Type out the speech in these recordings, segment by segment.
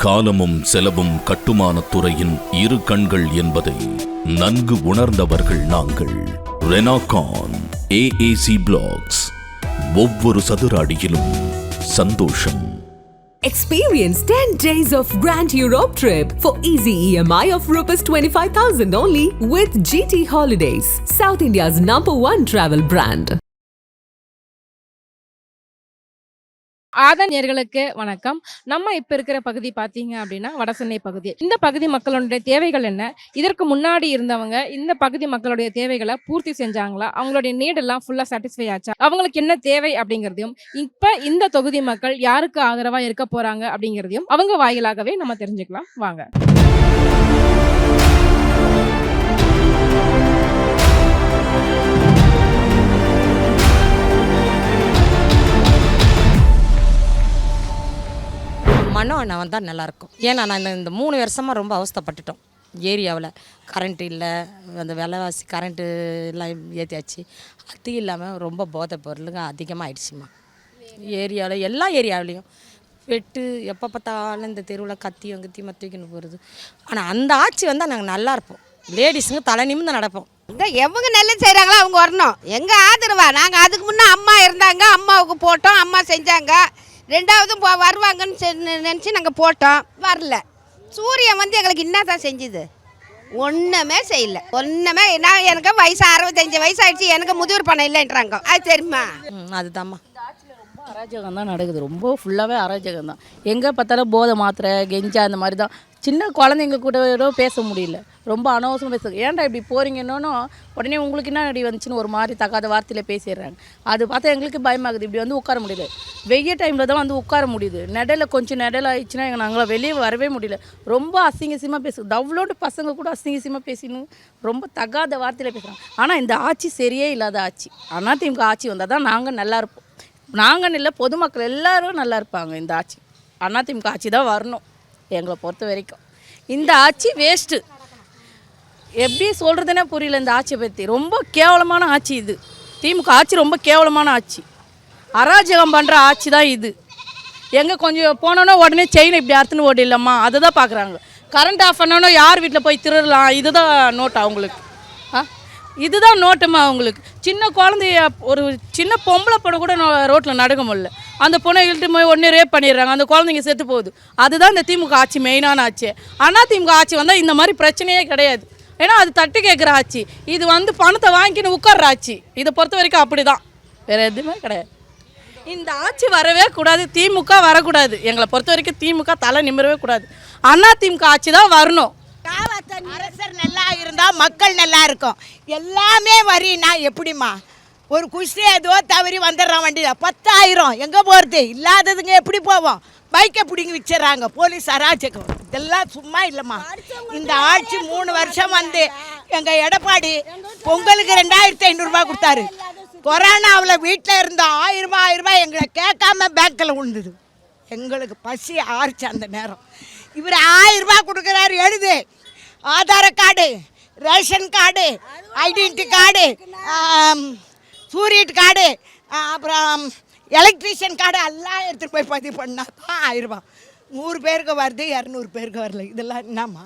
காலமும் செலவும் கட்டுமானத் துறையின் இரு கண்கள் என்பதை நன்கு உணர்ந்தவர்கள் நாங்கள் ரெனாகான் ஏஏசி பிளாக்ஸ் ஒவ்வொரு சதுர அடியிலும் சந்தோஷம் Experience 10 days of Grand Europe trip for easy EMI of Rs 25,000 only with GT Holidays, South India's number one travel brand. ஆதன் வணக்கம். நம்ம இப்ப இருக்கிற பகுதி பாத்தீங்க அப்படின்னா வடசென்னை பகுதி. இந்த பகுதி மக்களுடைய தேவைகள் என்ன? இதற்கு முன்னாடி இருந்தவங்க இந்த பகுதி மக்களுடைய தேவைகளை பூர்த்தி செஞ்சாங்களா? அவங்களுடைய நீடெல்லாம் ஃபுல்லாக ஃபுல்லா சாட்டிஸ்ஃபை ஆச்சா? அவங்களுக்கு என்ன தேவை அப்படிங்கிறதையும் இப்ப இந்த தொகுதி மக்கள் யாருக்கு ஆதரவா இருக்க போறாங்க அப்படிங்கிறதையும் அவங்க வாயிலாகவே நம்ம தெரிஞ்சுக்கலாம். வாங்க. மனோ அண்ணன் வந்தால் நல்லாயிருக்கும். ஏன்னா நான் இந்த- மூணு வருஷமாக ரொம்ப அவஸ்தைப்பட்டுட்டோம். ஏரியாவில் கரண்ட் இல்லை அந்த விலைவாசி கரண்ட்டு எல்லாம் ஏற்றியாச்சு அது இல்லாமல் ரொம்ப போதை பொருளுங்க அதிகமாக ஆயிடுச்சுமா ஏரியாவில் எல்லா ஏரியாவிலையும். வெட்டு எப்போ பார்த்தாலும் இந்த தெருவில் கத்தியும் கத்தியும் தூக்கின்னு போகிறது ஆனால் அந்த ஆட்சி வந்தால் நாங்கள் நல்லா இருப்போம். லேடிஸுங்க தலை நிமிந்து நடப்போம். இந்த எவங்க நல்லது செய்கிறாங்களோ அவங்க வரணும். எங்கள் ஆதரவா? நாங்கள் அதுக்கு முன்னே அம்மா இருந்தாங்க அம்மாவுக்கு போட்டோம் அம்மா செஞ்சாங்க. ரெண்டாவதும் போ வருவாங்கன்னு நினச்சி நாங்கள் போட்டோம். வரல. சூரியன் வந்து எங்களுக்கு என்ன தான் செஞ்சுது? ஒன்றுமே செய்யல. ஒன்றுமே நான் எனக்கு வயசு அறுபத்தஞ்சு வயசு ஆயிடுச்சு எனக்கு முதியோர் பணம் இல்லைன்றாங்க. அது தெரியுமா? அதுதாம்மா. அராஜகம் தான் நடக்குது. ரொம்ப ஃபுல்லாகவே அராஜகம் தான் எங்கே பார்த்தாலும் போதை மாத்திரை கெஞ்சா அந்த மாதிரி தான் சின்ன குழந்தைங்க கூட கூட பேச முடியல. ரொம்ப அனவசரம் பேச ஏன்டா இப்படி போகிறீங்கன்னு உடனே உங்களுக்கு என்ன அடி வந்துச்சுன்னு ஒரு மாதிரி தகாத வார்த்தையில் பேசிடுறாங்க. அது பார்த்தா எங்களுக்கு பயமாகுது. இப்படி வந்து உட்கார முடியல. வெய்ய டைமில் தான் வந்து உட்கார முடியுது. நடையில் கொஞ்சம் நடையில் ஆயிடுச்சுன்னா எங்கள் நாங்களாம் வெளியே வரவே முடியல. ரொம்ப அசிங்கசியமாக பேசு டவுலோடு பசங்க கூட அசிங்கசியமாக பேசினு ரொம்ப தகாத வார்த்தையில் பேசுகிறாங்க ஆனால் இந்த ஆட்சி சரியே இல்லாத ஆட்சி. அதிமுக ஆட்சி வந்தால் தான் நாங்கள் நல்லா இருப்போம். நாங்கள் இல்லை பொதுமக்கள் எல்லாரும் நல்லா இருப்பாங்க இந்த ஆட்சி. அதிமுக ஆட்சி தான் வரணும். எங்களை பொறுத்த வரைக்கும். இந்த ஆட்சி வேஸ்ட்டு எப்படி சொல்கிறதுனே புரியல இந்த ஆட்சியை பற்றி ரொம்ப கேவலமான ஆட்சி இது. திமுக ஆட்சி ரொம்ப கேவலமான ஆட்சி. அராஜகம் பண்ணுற ஆட்சி தான் இது. எங்கே கொஞ்சம் போனோன்னா உடனே செயின் இப்படி அறுத்துன்னு ஓடிடலாமா? அதை தான் பார்க்குறாங்க கரண்ட் ஆஃப் பண்ணோன்னா யார் வீட்டில் போய் திருடலாம்? இதுதான் நோட் அவங்களுக்கு ஆ? இதுதான் நோட்டமா அவங்களுக்கு சின்ன குழந்தைய ஒரு சின்ன பொம்பளை படம் கூட ரோட்டில் நடக்க முடியல. அந்த பொண்ணை இழுட்டு போய் ஒன்று ரேப் பண்ணிடுறாங்க. அந்த குழந்தைங்க செத்து போகுது. அதுதான் இந்த திமுக ஆட்சி மெயினான ஆட்சி. அண்ணா திமுக ஆட்சி வந்தால் இந்த மாதிரி பிரச்சனையே கிடையாது. ஏன்னா அது தட்டு கேட்குற ஆட்சி. இது வந்து பணத்தை வாங்கின்னு உட்கார்ற ஆட்சி. இதை பொறுத்த வரைக்கும் அப்படி தான் வேறு எதுவுமே கிடையாது. இந்த ஆட்சி வரவே கூடாது. திமுக வரக்கூடாது. எங்களை பொறுத்த வரைக்கும் திமுக தலை நிமிரவே கூடாது. அண்ணா திமுக ஆட்சி தான் வரணும். அரசர் நல்லா இருந்தா மக்கள் நல்லா இருக்கும். எல்லாமே வரினா எப்படிம்மா? ஒரு குஷ்டி ஏதோ தவறி வந்துடுறான் வண்டியில். பத்தாயிரம். எங்கே போகிறது இல்லாததுங்க எப்படி போவோம்? பைக்கை பிடிங்கி வச்சிடறாங்க போலீஸ் அராஜகம். இதெல்லாம் சும்மா இல்லைம்மா. இந்த ஆட்சி மூணு வருஷம் வந்து எங்கள் எடப்பாடி பொங்கலுக்கு ரெண்டாயிரத்தி ஐநூறுரூபா கொடுத்தாரு. கொரோனாவில் வீட்டில் இருந்த ஆயிரம் ரூபாய் எங்களை கேட்காம பேங்க்கில் விழுந்தது. எங்களுக்கு பசி ஆறிச்சு அந்த நேரம். இவர் ஆயிரம் ரூபாய் கொடுக்குறாரு. எழுது. Aadhaar card ration card identity card சூரியட் card அப்புறம் எலக்ட்ரீஷியன் கார்டு எல்லாம் எடுத்துகிட்டு போய் பதிவு பண்ணால் தான் ஆயிரம் நூறு பேருக்கு வருது இரநூறு பேருக்கு வரல. இதெல்லாம் என்னம்மா?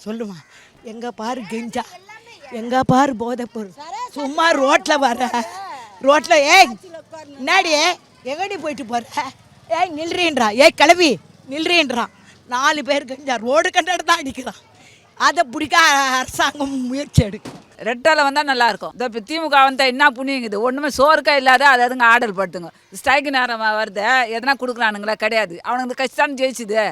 சொல்லுமா. எங்கே பாரு கெஞ்சா. எங்கே பாரு போதை பொருள் சும்மா ரோட்டில் வர ரோட்டில் ஏய் முன்னாடியே எங்கடி போயிட்டு போகிற ஏய் நில்றீன்றா. ஏய் கிளவி நில்றீன்றான் நாலு பேர் கெஞ்சா. ரோடு கண்டாடு தான் அடிக்கிறான். அதை பிடிக்க அரசாங்கம் முயற்சி எடுக்கும் ரெட்டால வந்தால் நல்லா இருக்கும் இந்த இப்போ திமுக வந்தால் என்ன புண்ணியங்குது? ஒன்றுமே சோறுக்கா இல்லாத அது அதுங்க ஆர்டர் படுத்துங்க. ஸ்ட்ரைக்கு நேரம் வருது எதனா கொடுக்குறானுங்களா? கிடையாது. அவனுங்க கஷ்டம் ஜெயிச்சுது.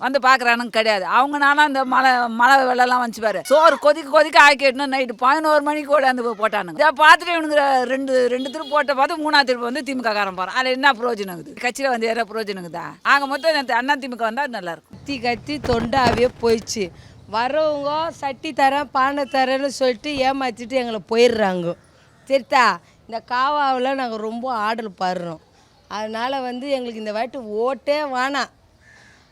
வந்து பார்க்குறானுங்க கிடையாது. அவங்க நானும் அந்த மழை மழை வெள்ளம்லாம் வந்துச்சு பாரு. சோறு கொதிக்க கொதிக்க ஆக்கிட்டணும் நைட்டு பதினோரு மணிக்கு கூட வந்து போட்டானுங்க. இதை பார்த்துட்டு இவனுங்க ரெண்டு ரெண்டு திருப்பு போட்ட பார்த்து மூணாவது திருப்பு வந்து திமுக காரன் போகிறான் அதில் என்ன பிரயோஜனம் இருக்குது? கட்சியில் வந்து ஏற பிரயோஜனம் இருக்குதா? ஆக மொத்தம் அண்ணா திமுக வந்தால் நல்லாயிருக்கும் கத்தி கத்தி தொண்டாவே போயிடுச்சு. வரவங்க சட்டி தரேன் பானை தரேன்னு சொல்லிட்டு ஏமாற்றிட்டு எங்களை போயிடுறாங்க. சரித்தா இந்த காவாவில் நாங்கள் ரொம்ப ஆர்டர் பாடுறோம். அதனால் வந்து எங்களுக்கு இந்த வாட்டி ஓட்டே வேணாம்.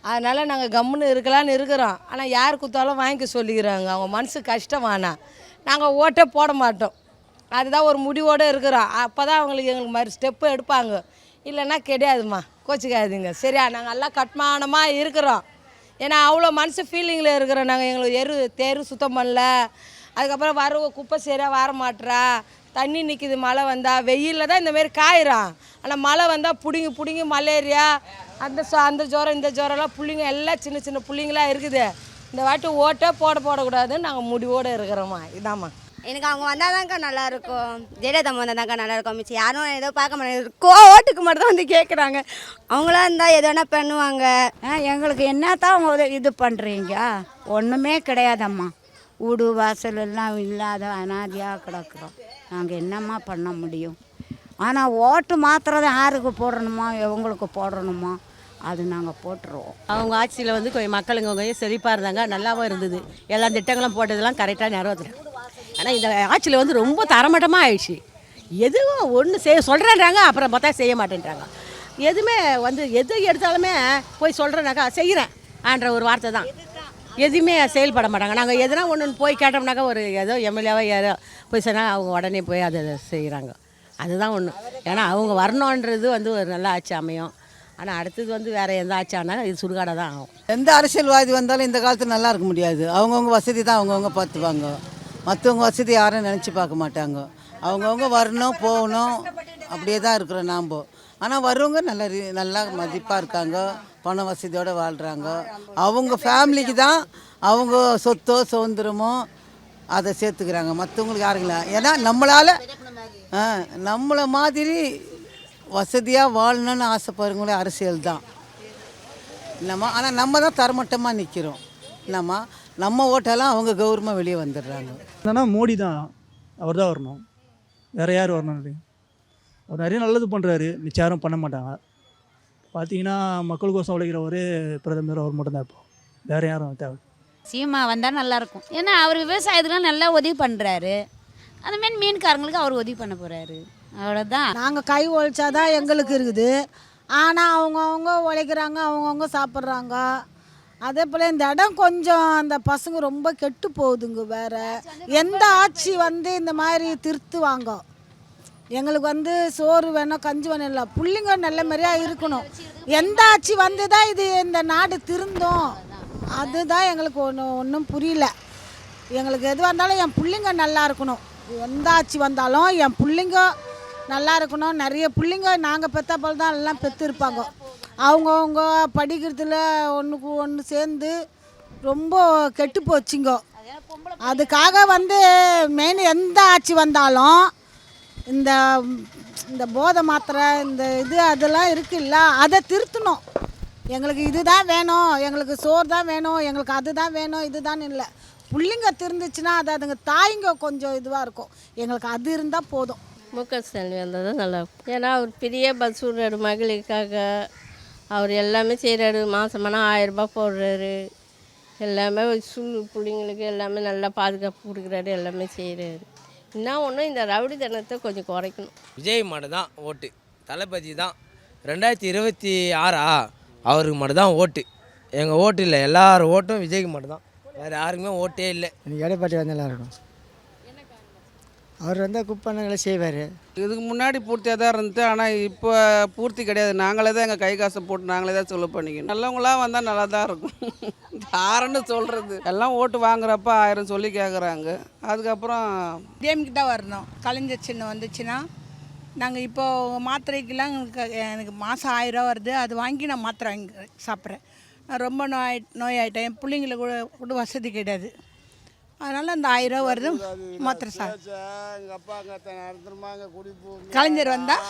அதனால் நாங்கள் கம்முன்னு இருக்கலான்னு இருக்கிறோம். ஆனால் யார் கொடுத்தாலும் வாங்கிக்க சொல்லிக்கிறாங்க. அவங்க மனசு கஷ்டம் வேணாம். நாங்கள் ஓட்டே போட மாட்டோம். அதுதான் ஒரு முடிவோடு இருக்கிறோம். அப்போ தான் அவங்களுக்கு எங்களுக்கு மாதிரி ஸ்டெப்பு எடுப்பாங்க. இல்லைன்னா கிடையாதும்மா. கோச்சிக்காதீங்க. சரியா? நாங்கள் எல்லாம் கட்மானமாக இருக்கிறோம். ஏன்னா அவ்வளோ மனசு ஃபீலிங்கில் இருக்கிறோம் நாங்கள் எங்களுக்கு எரு தேர் சுத்தம் பண்ணல. அதுக்கப்புறம் வர குப்பை சரியாக வர மாட்டுறா தண்ணி நிற்கிது மழை வந்தால் வெயிலில் தான் இந்தமாரி காயிறான். ஆனால் மழை வந்தால் பிடுங்கி பிடுங்கி மலேரியா அந்த அந்த ஜுரம் இந்த ஜுரம்லாம் பிள்ளைங்க எல்லாம் சின்ன சின்ன பிள்ளைங்களாம் இருக்குது. இந்த வாட்டி ஓட்டே போட போடக்கூடாதுன்னு நாங்கள் முடிவோடு இருக்கிறோம்மா. இதாம்மா. எனக்கு அவங்க வந்தால் தான்க்கா நல்லா இருக்கும் ஜெயலலிதா வந்தால் தான்க்கா நல்லா இருக்கும் மிச்சம். யாரும் ஏதோ பார்க்க மாட்டாங்க. கோ ஓட்டுக்கு மட்டும் தான் வந்து கேட்குறாங்க அவங்களா இருந்தால் எது வேணால் பண்ணுவாங்க. எங்களுக்கு என்னத்தான் உதவி இது பண்ணுறீங்க ஒன்றுமே கிடையாதம்மா. வீடு வாசல் எல்லாம் இல்லாத அனாதையாக கிடக்குறோம். நாங்கள் என்னம்மா பண்ண முடியும்? ஆனால் ஓட்டு மாத்திரம் யாருக்கு போடணுமா? இவங்களுக்கு போடணுமா? அது நாங்கள் போட்டுருவோம். அவங்க ஆட்சியில் வந்து கொஞ்சம் மக்களுங்க கொஞ்சம் செழிப்பாக இருந்தாங்க. நல்லாவும் இருந்தது. எல்லா திட்டங்களும் போட்டதெல்லாம் கரெக்டாக நிறைவேற்றுறாங்க ஆனால் இந்த ஆட்சியில் வந்து ரொம்ப தரமட்டமாக ஆயிடுச்சு. எதுவும் ஒன்று செய்ய சொல்கிறேன்றாங்க அப்புறம் பார்த்தா செய்ய மாட்டேன்றாங்க. எதுவுமே வந்து எது எடுத்தாலுமே போய் சொல்கிறேனாக்கா செய்கிறேன் ஆன்ற ஒரு வார்த்தை தான். எதுவுமே செயல்பட மாட்டாங்க. நாங்கள் எதுனா ஒன்று போய் கேட்டோம்னாக்கா ஒரு ஏதோ எம்எல்ஏவோ யாரோ போய் சொன்னால் அவங்க உடனே போய் அதை செய்கிறாங்க அதுதான் ஒன்று ஏன்னா அவங்க வரணுன்றது வந்து ஒரு நல்ல ஆட்சி அமையும். ஆனால் அடுத்தது வந்து வேறு எந்த ஆட்சி ஆனால் இது சுடுகாடாக தான் ஆகும். எந்த அரசியல்வாதி வந்தாலும் இந்த காலத்தில் நல்லா இருக்க முடியாது. அவங்கவுங்க வசதி தான் அவங்கவுங்க பார்த்துப்பாங்க. மற்றவங்க வசதி யாரும் நினச்சி பார்க்க மாட்டாங்க. அவங்கவுங்க வரணும் போகணும் அப்படியே தான் இருக்கிறோம் நாம். ஆனால் வர்றவங்க நல்ல நல்லா மதிப்பாக இருக்காங்க பண வசதியோடு வாழ்கிறாங்க அவங்க ஃபேமிலிக்கு தான் அவங்க சொத்தோ சுதந்திரமோ அதை சேர்த்துக்கிறாங்க. மற்றவங்களுக்கு யாருங்களா ஏன்னா நம்மளால் நம்மளை மாதிரி வசதியாக வாழணும்னு ஆசைப்படுறவங்களே அரசியல் தான். என்னம்மா ஆனால் நம்ம தான் தரமட்டமாக நிற்கிறோம் என்னம்மா நம்ம ஓட்டெல்லாம் அவங்க கௌரவமாக வெளியே வந்துடுறாங்க. என்னன்னா மோடி தான். அவர் தான் வரணும். வேறு யார் வரணும் அவர் நிறைய நல்லது பண்ணுறாரு மிச்சம் யாரும் பண்ண மாட்டாங்க. பார்த்தீங்கன்னா மக்களுக்கோசம் உழைக்கிற ஒரே பிரதமர் அவர் மட்டும்தான் இப்போ. வேறு யாரும் தேவை சீமா வந்தால் நல்லாயிருக்கும் ஏன்னா அவர் விவசாயத்துக்குலாம் நல்லா உதவி பண்ணுறாரு அந்தமாரி மீன்காரங்களுக்கு அவர் உதவி பண்ண போகிறாரு அவ்வளோதான் நாங்கள் கை உழைச்சாதான் எங்களுக்கு இருக்குது. ஆனால் அவங்கவுங்க உழைக்கிறாங்க அவங்கவுங்க சாப்பிட்றாங்க. அதே போல் இந்த இடம் கொஞ்சம் அந்த பசங்க ரொம்ப கெட்டு போகுதுங்க வேற. எந்த ஆட்சி வந்து இந்த மாதிரி திருத்துவாங்க? எங்களுக்கு வந்து சோறு வேணும் கஞ்சி வேணும் இல்லை. பிள்ளைங்க நல்ல மாதிரியாக இருக்கணும். எந்த ஆட்சி வந்து தான் இது இந்த நாடு திருந்தும்? அதுதான் எங்களுக்கு ஒன்று ஒன்றும் புரியல. எங்களுக்கு எது வந்தாலும் என் பிள்ளைங்க நல்லா இருக்கணும். எந்த ஆட்சி வந்தாலும் என் பிள்ளைங்க நல்லா இருக்கணும். நிறைய பிள்ளைங்க நாங்கள் பெற்ற போல் தான் எல்லாம் பெற்று இருப்பாங்க. அவங்கவுங்க படிக்கிறதுல ஒன்றுக்கு ஒன்று சேர்ந்து ரொம்ப கெட்டு போச்சுங்க. அதுக்காக வந்து மெயின் எந்த ஆட்சி வந்தாலும் இந்த இந்த போதை மாத்திரை இந்த இது அதெல்லாம் இருக்குல்ல அதை திருத்தணும். எங்களுக்கு இதுதான் வேணும் எங்களுக்கு சோறு தான் வேணும் எங்களுக்கு அதுதான் வேணும் இதுதான் இல்லை. பிள்ளைங்க திருந்துச்சுன்னா அது அதுங்க தாய்ங்க கொஞ்சம் இதுவாக இருக்கும். எங்களுக்கு அது இருந்தால் போதும். முக ஸ்டாலின் வந்தால் தான் நல்லாயிருக்கும் ஏன்னா அவர் பெரிய பஸ் விடுறாரு மகளுக்காக அவர் எல்லாமே செய்கிறாரு மாதமானா ஆயிரரூபா போடுறாரு. எல்லாமே சுழு பிள்ளைங்களுக்கு எல்லாமே நல்லா பாதுகாப்பு கொடுக்குறாரு. எல்லாமே செய்கிறாரு என்ன ஒன்று இந்த ரவுடித்தனத்தை கொஞ்சம் குறைக்கணும். விஜய் மட்டும் தான் ஓட்டு. தளபதி தான். ரெண்டாயிரத்தி இருபத்தி ஆறா அவருக்கு மட்டும் தான் ஓட்டு. எங்கள் ஓட்டு இல்லை. எல்லார் ஓட்டும் விஜய்க்கு மட்டும் தான் வேறு யாருக்குமே ஓட்டே இல்லை. எனக்கு எடப்பாடி வந்து நல்லா இருக்கும் அவர் வந்தால் குப்பண்ணங்களை செய்வார். இதுக்கு முன்னாடி பூர்த்தியாக தான் இருந்தது ஆனால் இப்போ பூர்த்தி கிடையாது. நாங்களே தான் எங்கள் கை காசை போட்டு நாங்களே தான் செலவு பண்ணிக்கணும். நல்லவங்களாம் வந்தால் நல்லா தான் இருக்கும். யாருன்னு சொல்கிறது எல்லாம் ஓட்டு வாங்குறப்ப ஆயிரம் சொல்லி கேட்குறாங்க அதுக்கப்புறம் டிஎம்க்கு தான் வரணும். கலைஞர் சின்னம் வந்துச்சுன்னா நாங்கள் இப்போ மாத்திரைக்கெல்லாம் எனக்கு எனக்கு மாதம் ஆயிரம் வருது. அது வாங்கி நான் மாத்திரை வாங்கி சாப்பிட்றேன். நான் ரொம்ப நோய் நோயாயிட்டேன். என் பிள்ளைங்களுக்கு கூட கூட வசதி கிடையாது. அதனால் அந்த ஆயிரம் வருது மாத்திரை குடிப்போம் கலைஞர் வந்தால்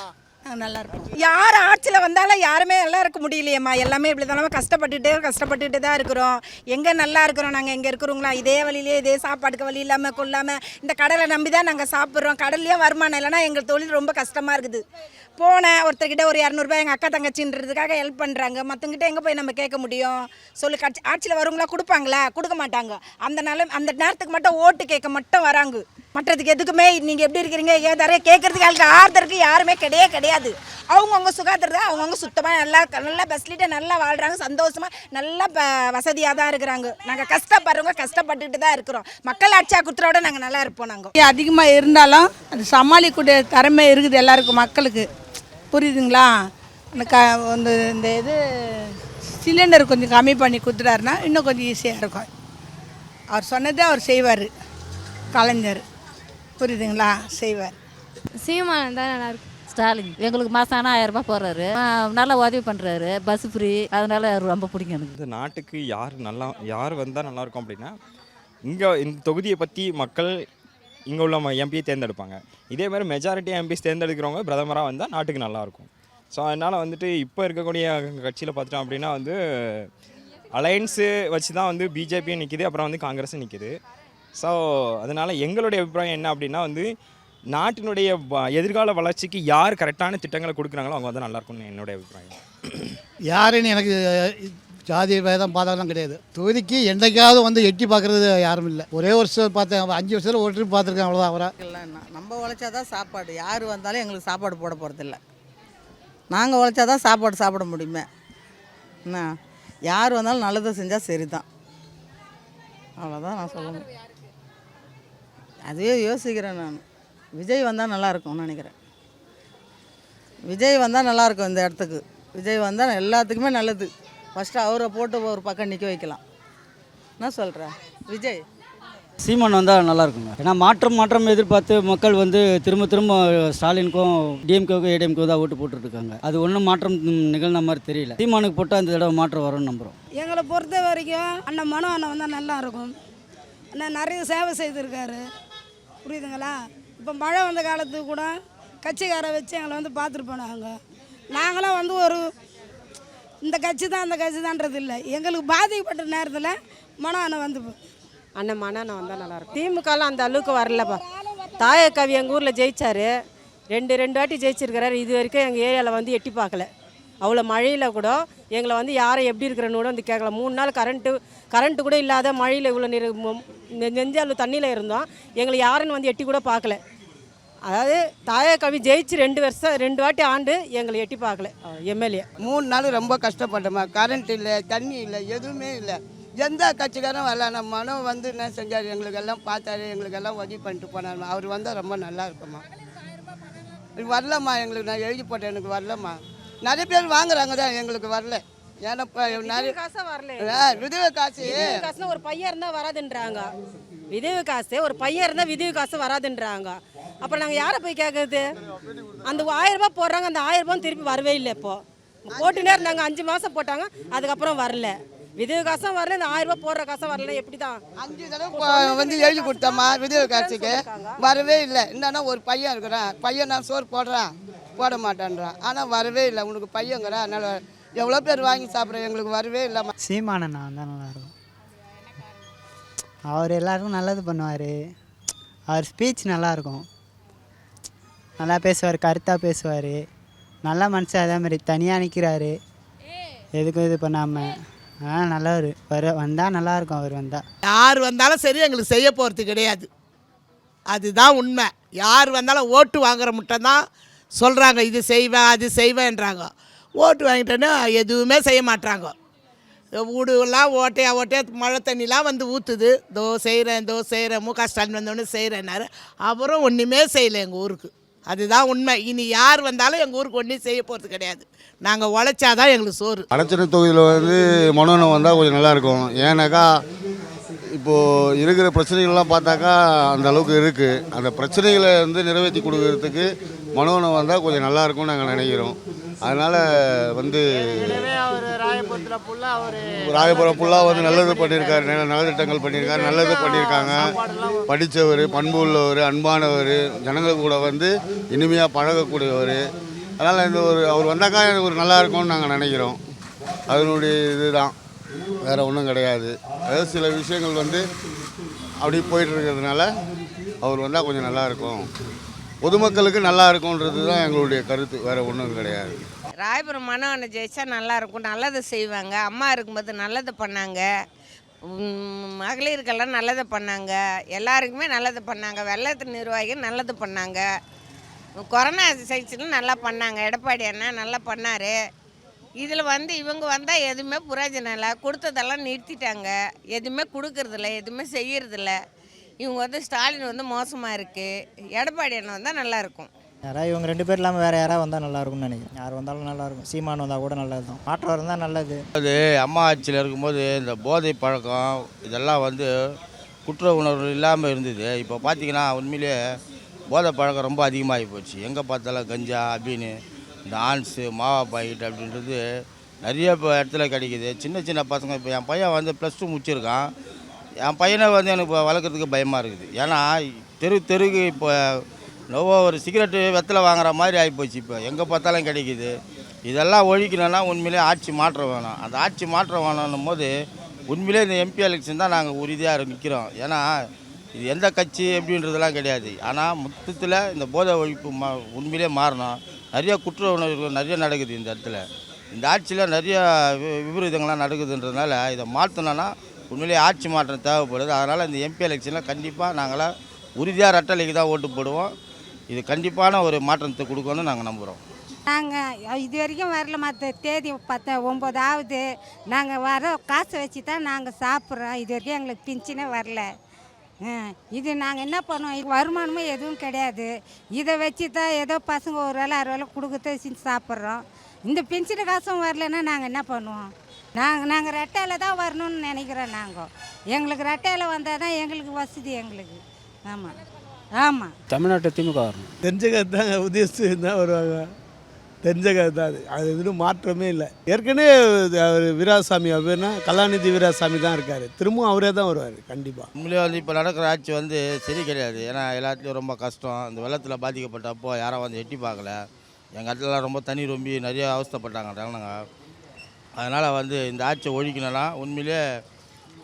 நல்லா இருப்போம். யார் ஆட்சியில் வந்தாலும் யாருமே நல்லா இருக்க முடியலையேம்மா. எல்லாமே இப்படி தானே கஷ்டப்பட்டுட்டே கஷ்டப்பட்டுட்டு தான் இருக்கிறோம். எங்கே நல்லா இருக்கிறோம் நாங்கள் எங்கே இருக்கிறோங்களா? இதே வழியிலே இதே சாப்பாட்டுக்கு வழி இல்லாமல் கொள்ளாமல் இந்த கடலை நம்பி தான் நாங்கள் சாப்பிட்றோம். கடல்லையே வருமானம் இல்லைன்னா எங்கள் தொழில் ரொம்ப கஷ்டமாக இருக்குது. போனேன் ஒருத்தர்கிட்ட ஒரு இரநூறுபா எங்கள் அக்கா தங்கச்சின்றதுக்காக ஹெல்ப் பண்ணுறாங்க மற்றவங்கிட்ட எங்கே போய் நம்ம கேட்க முடியும்? சொல்லு கட்சி ஆட்சியில் வருவங்களா கொடுப்பாங்களா? கொடுக்க மாட்டாங்க. அந்த நாள் அந்த நேரத்துக்கு மட்டும் ஓட்டு கேட்க மட்டும் வராங்க. மற்றதுக்கு எதுக்குமே நீங்கள் எப்படி இருக்கிறீங்க? ஏதாரே கேட்குறதுக்கு ஆளுக்கு ஆறுதருக்கு யாருமே கிடையவே கிடையாது. அவங்கவுங்க சுகாதாரத்தை அவங்கவுங்க சுத்தமாக நல்லா நல்லா ஃபெசிலிட்டி நல்லா வாழ்கிறாங்க சந்தோஷமாக நல்லா ப வசதியாக தான் இருக்கிறாங்க. நாங்கள் கஷ்டப்படுறவங்க கஷ்டப்பட்டுட்டு தான் இருக்கிறோம். மக்கள் ஆட்சியாக கொடுத்துறோட நாங்கள் நல்லா இருப்போம் நாங்கள் அதிகமாக இருந்தாலும் அது சமாளிக்கக்கூடிய திறமை இருக்குது எல்லாருக்கும் மக்களுக்கு. புரியுதுங்களா? அந்த க இந்த இந்த இது சிலிண்டர் கொஞ்சம் கம்மி பண்ணி கொடுத்துட்டாருன்னா இன்னும் கொஞ்சம் ஈஸியாக இருக்கும். அவர் சொன்னதே அவர் செய்வார். கலைஞர். புரியுதுங்களா? செய்வார். சீமானன் தான் நல்லா இருக்கும் ஸ்டாலின் எங்களுக்கு மாதம் ஆனால் ஆயிரம் ரூபாய் போடுறாரு. நல்லா உதவி பண்ணுறாரு பஸ் ஃப்ரீ அதனால ரொம்ப பிடிக்கும் எனக்கு. இந்த நாட்டுக்கு யார் நல்லா யார் வந்தால் நல்லா இருக்கும் அப்படின்னா இங்கே இந்த தொகுதியை பற்றி மக்கள் இங்கே உள்ள எம்பியை தேர்ந்தெடுப்பாங்க. இதே மாதிரி மெஜாரிட்டி எம்பிஸ் தேர்ந்தெடுக்கிறவங்க பிரதமராக வந்தால் நாட்டுக்கு நல்லாயிருக்கும். ஸோ அதனால் வந்துட்டு இப்போ இருக்கக்கூடிய கட்சியில் பார்த்துட்டோம் அப்படின்னா வந்து அலையன்ஸு வச்சு தான் வந்து பிஜேபியும் நிற்கிது அப்புறம் வந்து காங்கிரஸும் நிற்கிது ஸோ அதனால் எங்களுடைய அபிப்பிராயம் என்ன அப்படின்னா வந்து நாட்டினுடைய வ- எதிர்கால வளர்ச்சிக்கு யார் கரெக்டான திட்டங்களை கொடுக்குறாங்களோ அவங்க வந்து நல்லாயிருக்கும்னு என்னுடைய அபிப்பிராயம். யாருன்னு எனக்கு ஜாதி வேதம் பாதகம்லாம் கிடையாது. தொகுதிக்கு என்றைக்காவது வந்து எட்டி பார்க்குறது யாரும் இல்லை. ஒரே வருஷம் பார்த்தேன் அஞ்சு வருஷத்தில் ஒரு ட்ரிப் பார்த்துருக்கேன் அவ்வளோதான் அவரை நம்ம உழைச்சா தான் சாப்பாடு. யார் வந்தாலும் எங்களுக்கு சாப்பாடு போட போகிறதில்ல நாங்கள் உழைச்சா தான் சாப்பாடு சாப்பிட முடியுமே. என்ன? யார் வந்தாலும் நல்லதை செஞ்சால் சரி தான் அவ்வளோதான் நான் சொல்லணும் அதுவே யோசிக்கிறேன் நான். விஜய் வந்தால் நல்லாயிருக்கும்னு நினைக்கிறேன். விஜய் வந்தால் நல்லாயிருக்கும் இந்த இடத்துக்கு. விஜய் வந்தால் எல்லாத்துக்குமே நல்லது. ஃபஸ்ட்டு அவரை போட்டு ஒரு பக்கம் நிற்க வைக்கலாம். என்ன சொல்கிற விஜய். சீமான் வந்தால் நல்லா இருக்குங்க ஏன்னா மாற்றம் மாற்றம் எதிர்பார்த்து மக்கள் வந்து திரும்ப திரும்ப ஸ்டாலினுக்கும் டிஎம்கேவுக்கும் ஏடிஎம்கே தான் ஓட்டு போட்டுட்டு இருக்காங்க அது ஒன்றும் மாற்றம் நிகழ்ந்த மாதிரி தெரியல. சீமானுக்கு போட்டால் இந்த தடவை மாற்றம் வரும்னு நம்புகிறோம் எங்களை பொறுத்த வரைக்கும் அண்ணன் மனோ அண்ணன் வந்தால் நல்லா இருக்கும் அண்ணன் நிறைய சேவை செய்திருக்காரு. புரியுதுங்களா? இப்போ மழை வந்த காலத்துக்கு கூட கட்சிக்காரை வச்சு எங்களை வந்து பார்த்துட்டு போனாங்க. நாங்களாம் வந்து ஒரு இந்த கட்சி தான் அந்த கட்சி தான்றது இல்லை. எங்களுக்கு பாதிக்கப்பட்ட நேரத்தில் மன அண்ணன் வந்து மன அண்ணன் வந்தால் நல்லாயிருக்கும் திமுகலாம் அந்த அளவுக்கு வரலப்பா. தாயக்கவி எங்கள் ஊரில் ஜெயிச்சார். ரெண்டு ரெண்டு வாட்டி ஜெயிச்சிருக்கிறாரு. இது வரைக்கும் எங்கள் ஏரியாவில் வந்து எட்டி பார்க்கல. அவ்வளோ மழையில் கூட எங்களை வந்து யாரை எப்படி இருக்கிறன்னு கூட வந்து கேட்கல. மூணு நாள் கரண்ட்டு கரண்ட்டு கூட இல்லாத மழையில் இவ்வளோ நீர் நெஞ்சால் தண்ணியில் இருந்தோம். எங்களை யாருன்னு வந்து எட்டி கூட பார்க்கல. அதாவது தாயக்கவி ஜெயிச்சு ரெண்டு வருஷம் ரெண்டு வாட்டி ஆண்டு எங்களை எட்டி பார்க்கல. எம்எல்ஏ. மூணு நாள் ரொம்ப கஷ்டப்பட்டோமா? கரண்ட் இல்லை தண்ணி இல்லை எதுவுமே இல்லை. எந்த கட்சிக்காரும் வரல நம்ம மனம் வந்து என்ன செஞ்சார்? எங்களுக்கு எல்லாம் பார்த்தாரு எங்களுக்கு எல்லாம் உதவி பண்ணிட்டு போனார் அவர் வந்தால் ரொம்ப நல்லா இருக்குமா? இது வரலம்மா எங்களுக்கு நான் எழுதி போட்டேன் எனக்கு வரலம்மா. நிறைய பேர் வாங்குறாங்க தான் எங்களுக்கு வரல. ஏன்னா இப்போ நிறைய காசா வரல. விதவை காசு. ஒரு பையன் இருந்தால் வராதுன்றாங்க. விதவை காசு ஒரு பையன் இருந்தால் விதவை காசு வராதுன்றாங்க. அப்புறம் நாங்கள் யாரை போய் கேட்குறது அந்த ஆயிரம் ரூபாய் போடுறாங்க அந்த ஆயிரம் ரூபாய் திருப்பி வரவே இல்லை இப்போ. போட்டுனே இருந்தாங்க அஞ்சு மாதம் போட்டாங்க அதுக்கப்புறம் வரல. விதவை காசும் வரல இந்த ஆயிரம் ரூபாய் போடுற காசும் வரல எப்படி தான் அஞ்சு தடவை வந்து எழுதி கொடுத்தம்மா விதவை காசுக்கு. வரவே இல்லை. என்னன்னா ஒரு பையன் இருக்கிறான் பையன் நான் சோறு போடுறான் போட மாட்டேன்றான் ஆனால் வரவே இல்லை. உனக்கு பையங்கிறா அதனால் எவ்வளோ பேர் வாங்கி சாப்பிட்றோம் எங்களுக்கு வரவே இல்லைம்மா. சீமானண்ணா வந்தால் நல்லாயிருக்கும் அவர் எல்லாருக்கும் நல்லது பண்ணுவார். அவர் ஸ்பீச் நல்லாயிருக்கும் நல்லா பேசுவார் கருத்தாக பேசுவார். நல்ல மனுஷன் அதே மாதிரி தனியாக நிற்கிறாரு எதுக்கும் இது பண்ணாமல் ஆ நல்லவர். வர வந்தால் நல்லாயிருக்கும் அவர் வந்தால் யார் வந்தாலும் சரி எங்களுக்கு செய்ய போகிறது கிடையாது. அதுதான் உண்மை. யார் வந்தாலும் ஓட்டு வாங்குற மட்டும் தான் சொல்கிறாங்க இது செய்வேன் அது செய்வேன்றாங்க. ஓட்டு வாங்கிட்டோன்னா எதுவுமே செய்ய மாட்டாங்க வீடுலாம் ஓட்டையா ஓட்டையா மழை தண்ணிலாம் வந்து ஊற்றுது தோ செய்கிறேன் தோ செய்கிறேன் மு க ஸ்டாலின் வந்தோடனே செய்கிறேன்னாரு அப்புறம் ஒன்றுமே செய்யலை எங்கள் ஊருக்கு. அதுதான் உண்மை. இனி யார் வந்தாலும் எங்கள் ஊருக்கு ஒன்றும் செய்ய போகிறது கிடையாது. நாங்கள் உழைச்சாதான் எங்களுக்கு சோறு. அடைச்சனை தொகுதியில் வந்து மனோனம் வந்தால் கொஞ்சம் நல்லாயிருக்கும் ஏன்னாக்கா இப்போது இருக்கிற பிரச்சனைகள்லாம் பார்த்தாக்கா அந்த அளவுக்கு இருக்குது அந்த பிரச்சனைகளை வந்து நிறைவேற்றி கொடுக்கறதுக்கு மனோனம் வந்தால் கொஞ்சம் நல்லாயிருக்கும்னு நாங்கள் நினைக்கிறோம். அதனால் வந்து ராயபுரம் ஃபுல்லாக வந்து நல்லது பண்ணியிருக்காரு. நல்ல நலத்திட்டங்கள் பண்ணியிருக்காரு. நல்லது பண்ணியிருக்காங்க. படித்தவர் பண்பு உள்ளவர் அன்பானவர் ஜனங்கள் கூட வந்து இனிமையாக பழகக்கூடியவர். அதனால் இந்த ஒரு அவர் வந்தாக்கா எனக்கு ஒரு நல்லா இருக்கும்னு நாங்கள் நினைக்கிறோம். அதனுடைய இதுதான். வேறு ஒன்றும் கிடையாது. அதாவது சில விஷயங்கள் வந்து அப்படி போயிட்டு இருக்கிறதுனால அவர் வந்தால் கொஞ்சம் நல்லா இருக்கும். பொதுமக்களுக்கு நல்லா இருக்கும்ன்றது தான் எங்களுடைய கருத்து வேற ஒன்றும் கிடையாது. ராயபுரம் மனவனை ஜெயிச்சா நல்லா இருக்கும் நல்லதை செய்வாங்க. அம்மா இருக்கும்போது நல்லது பண்ணாங்க. மகளிருக்கெல்லாம் நல்லது பண்ணாங்க. எல்லாருக்குமே நல்லது பண்ணாங்க. வெள்ளத்து நிர்வாகி நல்லது பண்ணாங்க. கொரோனா சைட்ஸில் நல்லா பண்ணாங்க. எடப்பாடி அண்ணா நல்லா பண்ணார். இதில் வந்து இவங்க வந்தால் எதுவுமே புரோஜனம் இல்லை. கொடுத்ததெல்லாம் நிறுத்திட்டாங்க. எதுவுமே கொடுக்கறதில்ல எதுவுமே செய்யறதில்ல. இவங்க வந்து ஸ்டாலின் வந்து மோசமாக இருக்குது எடப்பாடி அண்ணன் வந்தால் நல்லாயிருக்கும் யாராவது இவங்க ரெண்டு பேர் இல்லாமல் வேறு யாராவது வந்தால் நல்லா இருக்கும்னு நினைக்கிறேன். யார் வந்தாலும் நல்லா இருக்கும். சீமான் வந்தால் கூட நல்லது தான் மாற்றம் இருந்தால் நல்லது. அது அம்மா ஆட்சியில் இருக்கும்போது இந்த போதை பழக்கம் இதெல்லாம் வந்து குற்ற உணர்வு இல்லாமல் இருந்தது. இப்போ பார்த்தீங்கன்னா உண்மையிலேயே போதை பழக்கம் ரொம்ப அதிகமாகி போச்சு. எங்கே பார்த்தாலும் கஞ்சா அப்படின்னு இந்த ஆன்ஸு மாவா பாக்கெட் அப்படின்றது நிறைய இப்போ இடத்துல கிடைக்குது. சின்ன சின்ன பசங்க இப்போ என் பையன் வந்து ப்ளஸ் டூ முடிச்சிருக்கான். என் பையனை வந்து எனக்கு இப்போ வளர்க்குறதுக்கு பயமாக இருக்குது. ஏன்னா தெரு தெருக்கு இப்போ நோவோ ஒரு சிகரெட்டு வெத்தலை வாங்குற மாதிரி ஆகிப்போச்சு இப்போ. எங்கே பார்த்தாலும் கிடைக்குது. இதெல்லாம் ஒழிக்கணும்னா உண்மையிலே ஆட்சி மாற்றம் வேணும். அந்த ஆட்சி மாற்றம் வேணும்னும் போது உண்மையிலே இந்த எம்பி எலெக்ஷன் தான் நாங்கள் உறுதியாக நிற்கிறோம் ஏன்னா இது எந்த கட்சி எப்படின்றதெல்லாம் கிடையாது. ஆனால் மொத்தத்தில் இந்த போதை ஒழிப்பு மா உண்மையிலே மாறணும். நிறைய குற்ற உணர்வுகள் நிறைய நடக்குது இந்த இடத்துல. இந்த ஆட்சியில் நிறைய வி- விபரீதங்கள்லாம் நடக்குதுன்றதுனால இதை மாற்றணும்னா உண்மையிலேயே ஆட்சி மாற்றம் தேவைப்படுது. அதனால் இந்த எம்பி எலெக்ஷனில் கண்டிப்பாக நாங்களாம் உறுதியாக ரெட்டலைக்கு தான் ஓட்டு போடுவோம். இது கண்டிப்பான ஒரு மாற்றத்தை கொடுக்கணும்னு நாங்கள் நம்புகிறோம் நாங்கள் இது வரைக்கும் வரல. மற்ற தேதி பத்து ஆகுது நாங்கள் வர காசை வச்சு தான் நாங்கள் சாப்பிட்றோம். இது வரைக்கும் எங்களுக்கு பிஞ்சினே வரல. இது நாங்கள் என்ன பண்ணுவோம்? வருமானமும் எதுவும் கிடையாது. இதை வச்சு தான் ஏதோ பசங்க ஒரு வேலை அரை வேலை கொடுக்கறத செஞ்சு சாப்பிட்றோம். இந்த பென்ஷன் காசும் வரலன்னா நாங்கள் என்ன பண்ணுவோம்? நாங்கள் நாங்கள் ரெட்டையில் தான் வரணும்னு நினைக்கிறோம் நாங்கள் எங்களுக்கு ரெட்டையில் வந்தால் தான் எங்களுக்கு வசதி எங்களுக்கு. ஆமாம் ஆமாம் தமிழ்நாட்டை திமுக வரணும். தெரிஞ்ச கருத்து தாங்க உதயசு தான் வருவாங்க. தெரிஞ்ச கருத்து தான் அது. அது எதுவும் மாற்றமே இல்லை. ஏற்கனவே அவர் வீராசாமி அப்படின்னா கலாநிதி வீராசாமி தான் இருக்கார். திரும்பவும் அவரே தான் வருவார் கண்டிப்பாக உண்மையிலே வந்து இப்போ நடக்கிற ஆட்சி வந்து சரி கிடையாது. ஏன்னா எல்லாத்துலேயும் ரொம்ப கஷ்டம். இந்த வெள்ளத்தில் பாதிக்கப்பட்டப்போ யாரும் வந்து எட்டி பார்க்கல. எங்கள் இடத்துலலாம் ரொம்ப தண்ணி ரொம்பி நிறைய அவஸ்தைப்பட்டாங்க ஜனங்க அதனால் வந்து இந்த ஆட்சியை ஒழிக்கணும்னா உண்மையிலே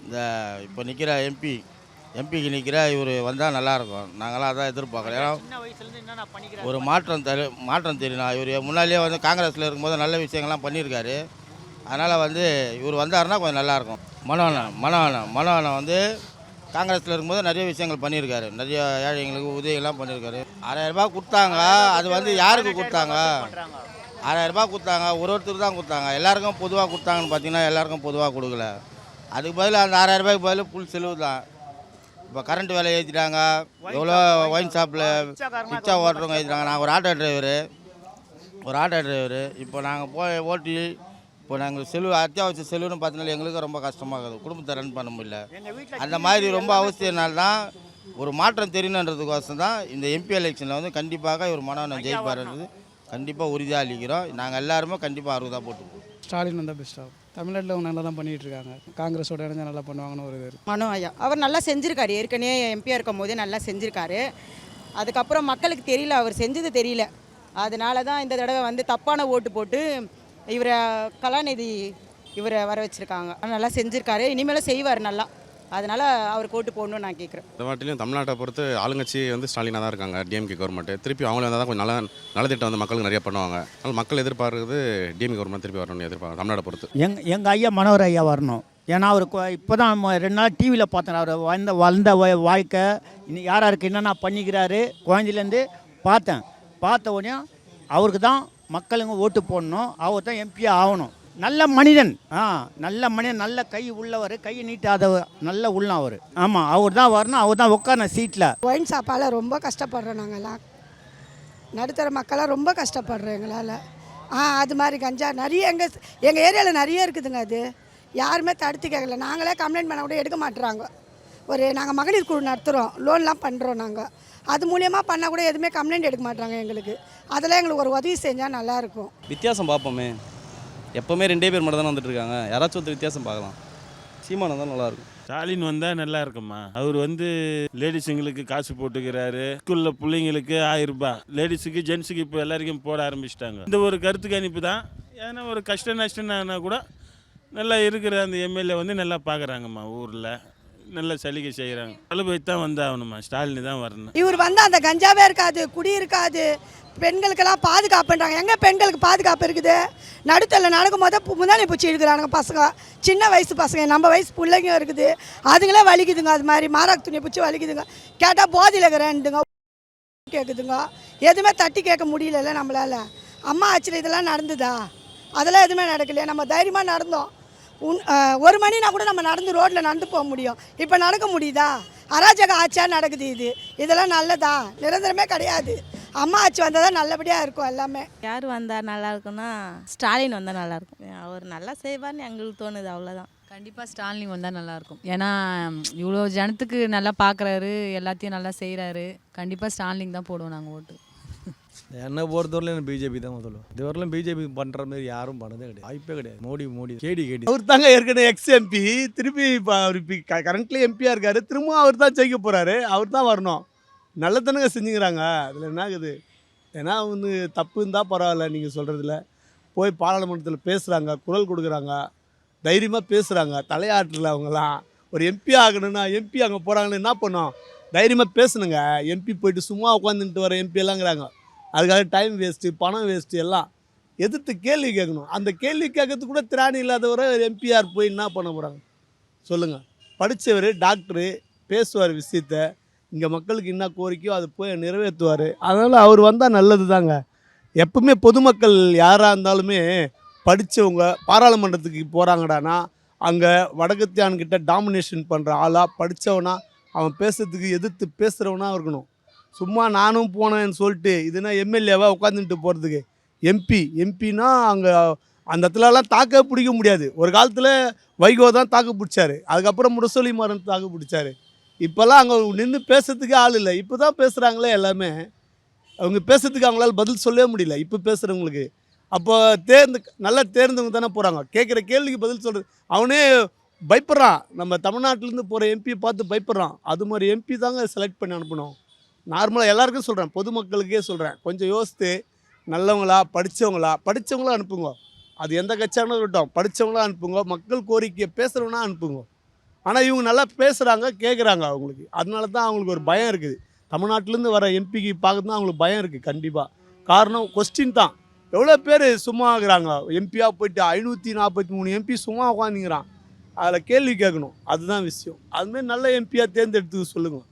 இந்த இப்போ நிற்கிற எம்பி எம்பிக்கு நிற்கிற இவர் வந்தால் நல்லாயிருக்கும். நாங்களாம் அதான் எதிர்பார்க்குறோம். ஏன்னா ஒரு மாற்றம் தெரி மாற்றம் தெரியணும் இவர் முன்னாடியே வந்து காங்கிரஸில் இருக்கும்போது நல்ல விஷயங்கள்லாம் பண்ணியிருக்காரு. அதனால் வந்து இவர் வந்தாருன்னா கொஞ்சம் நல்லாயிருக்கும். மனோகரன் மனோகரன் மனோகரன் வந்து காங்கிரஸில் இருக்கும்போது நிறைய விஷயங்கள் பண்ணியிருக்காரு. நிறைய ஏழைங்களுக்கு உதவிகள்லாம் பண்ணியிருக்காரு. ஆறாயிரம் ரூபாய் கொடுத்தாங்க அது வந்து யாருக்கு கொடுத்தாங்க? ஆறாயிரம் ரூபாய் கொடுத்தாங்க ஒரு ஒருத்தருக்கு தான் கொடுத்தாங்க. எல்லாருக்கும் பொதுவாக கொடுத்தாங்கன்னு பார்த்தீங்கன்னா எல்லாருக்கும் பொதுவாக கொடுக்கல. அதுக்கு பதில் அந்த ஆறாயிரம் ரூபாய்க்கு பதில் ஃபுல் செலவு தான். இப்போ கரண்ட் விலை ஏற்றிட்டாங்க எவ்வளோ ஒயின் ஷாப்பில் ரிக்ஷா ஓட்டுறவங்க ஏற்றிட்டாங்க நான் ஒரு ஆட்டோ டிரைவரு ஒரு ஆட்டோ டிரைவரு இப்போ நாங்கள் போய் ஓட்டி இப்போ நாங்கள் செலவு அத்தியாவசிய செலவுன்னு பார்த்தீங்கன்னா எங்களுக்கு ரொம்ப கஷ்டமாக இருக்குது. குடும்பத்தை ரன் பண்ண முடியல. அந்த மாதிரி ரொம்ப அவசியனால தான் ஒரு மாற்றம் தெரியணுன்றதுக்கோசம் தான் இந்த எம்பி எலெக்ஷனில் வந்து கண்டிப்பாக இவர் மனோகரன் ஜெயிப்பாருன்றது கண்டிப்பாக உறுதியாக அளிக்கிறோம். நாங்கள் எல்லாருமே கண்டிப்பாக தான் போட்டுருவோம் ஸ்டாலின் வந்தால் பெஸ்ட்டாகும் தமிழ்நாட்டில் அவங்க நல்லா தான் பண்ணிகிட்டு இருக்காங்க. காங்கிரஸோட இணைஞ்சா நல்லா பண்ணுவாங்கன்னு ஒரு இது மனோ ஐயா அவர் நல்லா செஞ்சுருக்காரு. ஏற்கனவே எம்பியாக இருக்கும் போதே நல்லா செஞ்சுருக்காரு. அதுக்கப்புறம் மக்களுக்கு தெரியல அவர் செஞ்சது தெரியல. அதனால தான் இந்த தடவை வந்து தப்பான ஓட்டு போட்டு இவரை கலாநிதி இவரை வர வச்சுருக்காங்க. நல்லா செஞ்சுருக்காரு. இனிமேலும் செய்வார் நல்லா. அதனால் அவருக்கு ஓட்டு போடணும்னு நான் கேட்குறேன் இந்த வாட்டிலையும் தமிழ்நாட்டை பொறுத்து ஆளுங்கட்சி வந்து ஸ்டாலினாக தான் இருக்காங்க டிஎம்கே கவர்மெண்ட் திருப்பி அவங்களே வந்தால் தான் கொஞ்சம் நல்ல நலத்திட்டம் வந்து மக்களுக்கு நிறைய பண்ணுவாங்க. அதனால் மக்கள் எதிர்பார்க்குறது டிஎம்கே கவர்மெண்ட் திருப்பி வரணும்னு எதிர்பார்க்க தமிழ்நாட்டை பொறுத்து. எங் எங்கள் ஐயா மனோகர் ஐயா வரணும். ஏன்னா அவர் இப்போ தான் ரெண்டு நாள் டிவியில் பார்த்தேன். அவர் வந்த வளர்ந்த வாழ்க்கை இன்னும் யார் யாருக்கு என்னென்ன பண்ணிக்கிறாரு குழந்தையிலேருந்து பார்த்தேன். பார்த்த உடனே அவருக்கு தான் மக்களுங்க ஓட்டு போடணும். அவர் தான் எம்பி ஆகணும். நல்ல மனிதன். ஆ நல்ல மனிதன் நல்ல கை உள்ளவர் கையை நீட்டாத நல்ல உள்ளம் அவர். ஆமாம் அவர் தான் வரணும் அவர் தான் உட்காரணும் சீட்டில் ஒயின் ஷாப்பால் ரொம்ப கஷ்டப்படுறோம் நாங்கள்லாம் நடுத்தர மக்களாக ரொம்ப கஷ்டப்படுறோம் எங்களால். ஆ அது மாதிரி கஞ்சா நிறைய எங்கள் எங்கள் ஏரியாவில் நிறைய இருக்குதுங்க அது. யாருமே தடுத்து கேட்கல நாங்களே கம்ப்ளைண்ட் பண்ண கூட எடுக்க மாட்டுறாங்க ஒரு நாங்கள் மகளிர் குழு நடத்துகிறோம் லோன்லாம் பண்ணுறோம் நாங்கள் அது மூலியமாக பண்ணால் கூட எதுவுமே கம்ப்ளைண்ட் எடுக்க மாட்டாங்க எங்களுக்கு. அதெல்லாம் எங்களுக்கு ஒரு உதவி செஞ்சால் நல்லாயிருக்கும் வித்தியாசம் பார்ப்போமே எப்போவுமே ரெண்டே பேர் மட்டும் தானே வந்துட்டுருக்காங்க. யாராச்சும் ஒருத்தர் வித்தியாசம் பார்க்கலாம். சீமானம் தான் நல்லாயிருக்கும். ஸ்டாலின் வந்தால் நல்லா இருக்குமா அவர் வந்து லேடிஸுங்களுக்கு காசு போட்டுக்கிறாரு. ஸ்கூலில் பிள்ளைங்களுக்கு ஆயிரம் ரூபாய். லேடிஸுக்கு ஜென்ஸுக்கு இப்போ எல்லாருக்கும் போட ஆரம்பிச்சிட்டாங்க. இந்த ஒரு கருத்து கணிப்பு தான். ஏன்னா ஒரு கஷ்ட நஷ்டம்னா கூட நல்லா இருக்கிற அந்த எம்எல்ஏ வந்து நல்லா பார்க்குறாங்கம்மா ஊரில். நல்ல சலுகை செய்கிறாங்க தளபதி தான் வந்தாகணுமா ஸ்டாலின் தான் வரணும். இவர் வந்து அந்த கஞ்சாவே இருக்காது குடி இருக்காது. பெண்களுக்கெல்லாம் பாதுகாப்புன்றாங்க. எங்கே பெண்களுக்கு பாதுகாப்பு இருக்குது? நடுத்தரில் நடக்கும் போது பு- பூச்சி இழுக்கிறானுங்க பசங்க. சின்ன வயசு பசங்க நம்ம வயசு பிள்ளைங்க இருக்குது. அதுங்களே வலிக்குதுங்க அது மாதிரி மாராக் துணியை பிடிச்சி வலிக்குதுங்க. கேட்டால் போதியில் இருக்கிறேன்டுங்க கேட்குதுங்க எதுவுமே தட்டி கேட்க முடியலல்ல நம்மளால். அம்மா ஆச்சில் இதெல்லாம் நடந்துதா? அதெல்லாம் எதுவுமே நடக்கலையா? நம்ம தைரியமாக நடந்தோம். உன் ஒரு மணினா கூட நம்ம நடந்து ரோட்டில் நடந்து போக முடியும். இப்போ நடக்க முடியுதா? அராஜக ஆட்சியாக நடக்குது இது. இதெல்லாம் நல்லதா? நிரந்தரமே கிடையாது. அம்மா ஆட்சி வந்தால் தான் நல்லபடியாக இருக்கும் எல்லாமே. யார் வந்தால் நல்லா இருக்கும்னா ஸ்டாலின் வந்தால் நல்லா இருக்கும். அவர் நல்லா செய்வார்னு எங்களுக்கு தோணுது அவ்வளோதான் கண்டிப்பாக ஸ்டாலின் வந்தால் நல்லாயிருக்கும் ஏன்னா இவ்வளோ ஜனத்துக்கு நல்லா பார்க்குறாரு எல்லாத்தையும் நல்லா செய்கிறாரு கண்டிப்பாக ஸ்டாலின் தான் போடுவோம் நாங்கள் ஓட்டு. என்னை பொறுத்தவரையிலும் எனக்கு பிஜேபி தான் சொல்லுவோம் இதுவரையிலும் பிஜேபி பண்ணுற மாதிரி யாரும் பண்ணதே கிடையாது. வாய்ப்பே கிடையாது. மோடி மோடி. கேடி கேடி அவர் தாங்க ஏற்கனவே எக்ஸ் எம்பி திருப்பி இப்போ அவர் இப்போ கரண்ட்லி எம்பியாக இருக்காரு. திரும்ப அவர் தான் ஜெயிக்க போகிறாரு அவர் தான் வரணும். நல்லதானங்க செஞ்சுக்கிறாங்க. அதில் என்ன ஆகுது? ஏன்னா வந்து தப்பு இருந்தால் பரவாயில்ல நீங்கள் சொல்கிறதுல போய் பாராளுமன்றத்தில் பேசுகிறாங்க குரல் கொடுக்குறாங்க தைரியமாக பேசுகிறாங்க தலையாட்டில் அவங்கலாம் ஒரு எம்பி ஆகணும்னா எம்பி அங்கே போகிறாங்கன்னு என்ன பண்ணோம்? தைரியமாக பேசணுங்க. எம்பி போயிட்டு சும்மா உட்காந்துட்டு வர எம்பி எல்லாங்கிறாங்க. அதுக்காக டைம் வேஸ்ட்டு பணம் வேஸ்ட்டு எல்லாம் எதிர்த்து கேள்வி கேட்கணும். அந்த கேள்வி கேட்கறது கூட திராணி இல்லாதவரை எம்பிஆர் போய் என்ன பண்ண போகிறாங்க சொல்லுங்கள் படித்தவர் டாக்டரு பேசுவார் விஷயத்த. இங்கே மக்களுக்கு என்ன கோரிக்கையோ அதை போய் நிறைவேற்றுவார். அதனால் அவர் வந்தால் நல்லது தாங்க. எப்பவுமே பொதுமக்கள் யாராக இருந்தாலுமே படித்தவங்க பாராளுமன்றத்துக்கு போகிறாங்கடானா அங்கே வடகத்தியான்கிட்ட டாமினேஷன் பண்ணுற ஆளாக படித்தவனா அவன் பேசுறதுக்கு எதிர்த்து பேசுகிறவனா இருக்கணும். சும்மா நானும் போனேன்னு சொல்லிட்டு இதுனா எம்எல்ஏவா உட்காந்துட்டு போகிறதுக்கு எம்பி எம்பினா அங்கே அந்த இடத்துலலாம் தாக்க பிடிக்க முடியாது. ஒரு காலத்தில் வைகோ தான் தாக்கு பிடிச்சாரு. அதுக்கப்புறம் முரசொலி மாறன் தாக்கு பிடிச்சாரு. இப்போல்லாம் அங்கே நின்று பேசுறதுக்கே ஆள் இல்லை. இப்போ தான் பேசுகிறாங்களே எல்லாமே. அவங்க பேசுறதுக்கு அவங்களால பதில் சொல்லவே முடியல. இப்போ பேசுகிறவங்களுக்கு அப்போ தேர்ந்து நல்லா தேர்ந்தவங்க தானே போகிறாங்க கேட்குற கேள்விக்கு பதில் சொல்கிறது அவனே பயப்படுறான். நம்ம தமிழ்நாட்டிலேருந்து போகிற எம்பியை பார்த்து பயப்படுறான். அது மாதிரி எம்பி தாங்க செலக்ட் பண்ணி அனுப்பணும். நார்மலாக எல்லாருக்கும் சொல்கிறேன் பொதுமக்களுக்கே சொல்கிறேன் கொஞ்சம் யோசித்து நல்லவங்களா படித்தவங்களா படித்தவங்களா அனுப்புங்க. அது எந்த கட்சியானது இருக்கட்டும். படித்தவங்களா அனுப்புங்க. மக்கள் கோரிக்கையை பேசுகிறவனா அனுப்புங்க. ஆனால் இவங்க நல்லா பேசுகிறாங்க கேட்குறாங்க அவங்களுக்கு. அதனால தான் அவங்களுக்கு ஒரு பயம் இருக்குது. தமிழ்நாட்டிலேருந்து வர எம்பிக்கு பார்க்க தான் அவங்களுக்கு பயம் இருக்குது. கண்டிப்பாக காரணம் கொஸ்டின் தான். எவ்வளோ பேர் சும்மா இருக்கிறாங்க எம்பியாக போயிட்டு ஐநூற்றி நாற்பத்தி மூணு எம்பி சும்மா உட்காந்துங்கிறான் அதில் கேள்வி கேட்கணும். அதுதான் விஷயம். அதுமாரி நல்ல எம்பியாக தேர்ந்தெடுத்து சொல்லுங்கள்